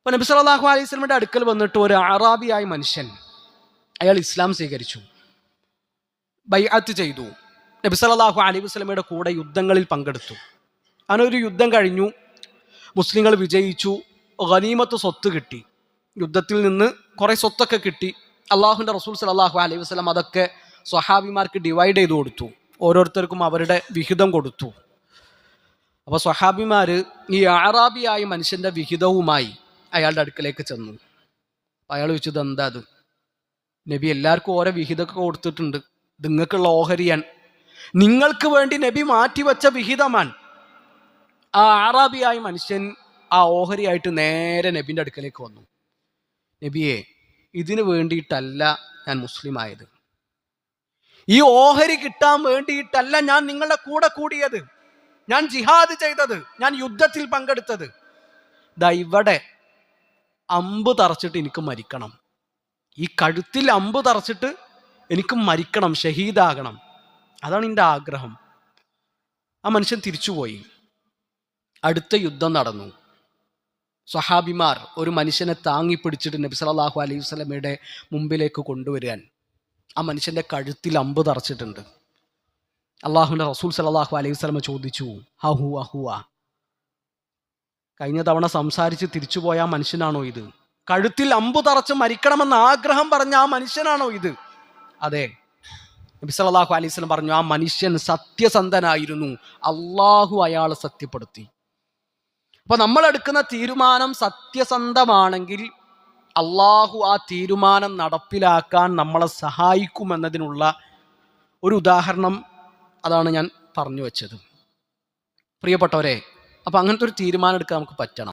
അപ്പൊ നബി സല്ലല്ലാഹു അലൈഹി സ്വലമിന്റെ അടുക്കൽ വന്നിട്ട് ഒരു അറാബിയായ മനുഷ്യൻ അയാൾ ഇസ്ലാം സ്വീകരിച്ചു. ബൈഅത്ത് ചെയ്തു. നബി സല്ലല്ലാഹു അലൈഹി വസല്ലമയുടെ കൂടെ യുദ്ധങ്ങളിൽ പങ്കെടുത്തു. അങ്ങനെ ഒരു യുദ്ധം കഴിഞ്ഞു. മുസ്ലിങ്ങൾ വിജയിച്ചു. ഖനീമത്ത് സ്വത്ത് കിട്ടി. യുദ്ധത്തിൽ നിന്ന് കുറേ സ്വത്തൊക്കെ കിട്ടി. അള്ളാഹുവിന്റെ റസൂൽ സലാഹു അലൈഹി വസല്ലം അതൊക്കെ സ്വഹാബിമാർക്ക് ഡിവൈഡ് ചെയ്ത് കൊടുത്തു. ഓരോരുത്തർക്കും അവരുടെ വിഹിതം കൊടുത്തു. അപ്പോൾ സ്വഹാബിമാർ ഈ ആറാബിയായ മനുഷ്യന്റെ വിഹിതവുമായി അയാളുടെ അടുക്കലേക്ക് ചെന്നു. അയാൾ ചോദിച്ചത് എന്താ അത്? നബി എല്ലാവർക്കും ഓരോ വിഹിതമൊക്കെ കൊടുത്തിട്ടുണ്ട്. നിങ്ങൾക്കുള്ള ഓഹരിയാൻ നിങ്ങൾക്ക് വേണ്ടി നബി മാറ്റിവെച്ച വിഹിതമാണ് ആ ആറാബിയായ മനുഷ്യൻ ആ ഓഹരിയായിട്ട് നേരെ നബിന്റെ അടുക്കലേക്ക് വന്നു. നബിയെ ഇതിന് വേണ്ടിയിട്ടല്ല ഞാൻ മുസ്ലിം ആയത് ഈ ഓഹരി കിട്ടാൻ വേണ്ടിയിട്ടല്ല ഞാൻ നിങ്ങളുടെ കൂടെ കൂടിയത്. ഞാൻ ജിഹാദ് ചെയ്തത്. ഞാൻ യുദ്ധത്തിൽ പങ്കെടുത്തത്. ദാ ഇവിടെ അമ്പ് തറച്ചിട്ട് എനിക്ക് മരിക്കണം. ഈ കഴുത്തിൽ അമ്പ് തറച്ചിട്ട് എനിക്ക് മരിക്കണം ഷഹീദാകണം. അതാണ് എന്റെ ആഗ്രഹം. ആ മനുഷ്യൻ തിരിച്ചുപോയി. അടുത്ത യുദ്ധം നടന്നു. സഹാബിമാർ ഒരു മനുഷ്യനെ താങ്ങി പിടിച്ചിട്ട് നബി സലാഹു അലൈഹി വസ്ലമയുടെ മുമ്പിലേക്ക് കൊണ്ടുവരാൻ ആ മനുഷ്യന്റെ കഴുത്തിൽ അമ്പ് തറച്ചിട്ടുണ്ട്. അള്ളാഹുവിന്റെ റസൂൽ സലാഹു അലൈഹി വസ്ലമ ചോദിച്ചു ഹഹു അഹുവ. കഴിഞ്ഞ തവണ സംസാരിച്ച് തിരിച്ചുപോയ ആ മനുഷ്യനാണോ ഇത്? കഴുത്തിൽ അമ്പു തറച്ച് മരിക്കണമെന്ന് ആഗ്രഹം പറഞ്ഞ ആ മനുഷ്യനാണോ ഇത്? അതെ. നബി സല്ലല്ലാഹു അലൈഹി സ്വലം പറഞ്ഞു ആ മനുഷ്യൻ സത്യസന്ധനായിരുന്നു. അള്ളാഹു അയാളെ സത്യപ്പെടുത്തി. അപ്പൊ നമ്മൾ എടുക്കുന്ന തീരുമാനം സത്യസന്ധമാണെങ്കിൽ അള്ളാഹു ആ തീരുമാനം നടപ്പിലാക്കാൻ നമ്മളെ സഹായിക്കുമെന്നതിനുള്ള ഒരു ഉദാഹരണം അതാണ് ഞാൻ പറഞ്ഞു വെച്ചത്. പ്രിയപ്പെട്ടവരെ അപ്പൊ അങ്ങനത്തെ ഒരു തീരുമാനം എടുക്കാൻ നമുക്ക് പറ്റണം.